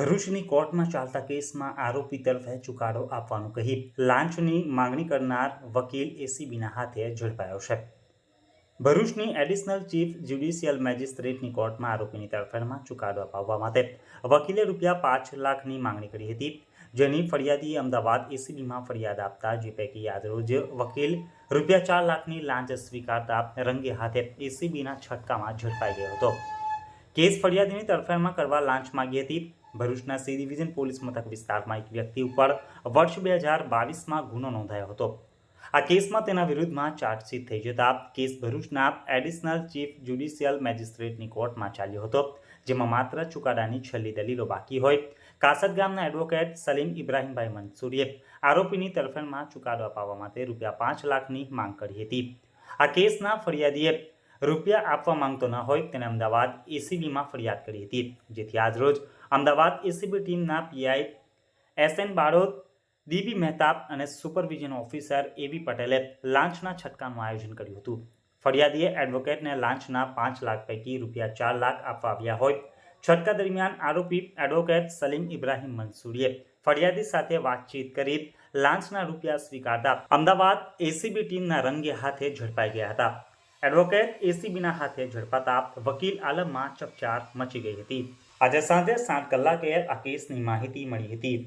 ભરૂચની કોર્ટમાં ચાલતા કેસમાં આરોપી તરફે ચુકાડો આપવાનું કહી લાંચની માંગણી કરનાર વકીલ એસીબીના હાથે ઝડપાયો છે. ભરૂચની એડિશનલ ચીફ જ્યુડિશિયલ મેજિસ્ટ્રેટની કોર્ટમાં આરોપીની તરફેણમાં ચુકાદો અપાવવા માટે વકીલે રૂપિયા પાંચ લાખની માંગણી કરી હતી. જેની ફરિયાદી અમદાવાદ એસીબીમાં ફરિયાદ આપતા જે પૈકી આજરોજ વકીલ રૂપિયા ચાર લાખની લાંચ સ્વીકારતા રંગે હાથે એસીબીના છટકામાં ઝડપાઈ ગયો હતો. કેસ ફરિયાદીની તરફેણમાં કરવા લાંચ માગી હતી. ભરૂચના સી ડિવિઝન પોલીસ મથક વિસ્તારમાં એક વ્યક્તિ ઉપર વર્ષ બે હજાર બાવીસમાં ગુનો નોંધાયો હતો. આ કેસમાં તેના વિરુદ્ધમાં ચાર્જશીટ થઈ જતા કેસ ભરૂચના એડિશનલ ચીફ જ્યુડિશિયલ મેજિસ્ટ્રેટની કોર્ટમાં ચાલ્યો હતો, જેમાં માત્ર ચુકાદાની છેલ્લી દલીલો બાકી હોય. કાસદ ગામના એડવોકેટ સલીમ ઇબ્રાહીમભાઈ મંસૂરીએ આરોપીની તરફેણમાં ચુકાદો અપાવવા માટે રૂપિયા પાંચ લાખની માંગ કરી હતી. આ કેસના ફરિયાદીએ રૂપિયા આપવા માંગતો ન હોય તેને અમદાવાદ એસીબીમાં ફરિયાદ કરી હતી. જેથી આજરોજ અમદાવાદ એસીબી ટીમના PI S N Barod DB Mehtab અને સુપરવિઝન ઓફિસર એવી પટેલે લાંચના છટકાનું આયોજન કર્યું હતું. ફરિયાદીએ એડવોકેટને લાંચના પાંચ લાખ પૈકી રૂપિયા ચાર લાખ આપવા આવ્યા હોય. છટકા દરમિયાન આરોપી એડવોકેટ સલીમ ઇબ્રાહીમ મંસૂરીએ ફરિયાદી સાથે વાતચીત કરી લાંચના રૂપિયા સ્વીકારતા અમદાવાદ એસીબી ટીમના રંગે હાથે ઝડપાઈ ગયા હતા. એડવોકેટ એસીબીના હાથે ઝડપાતા વકીલ આલમમાં ચકચાર મચી ગઈ હતી. આજે સાંજે સાત કલાકે આ કેસની માહિતી મળી હતી.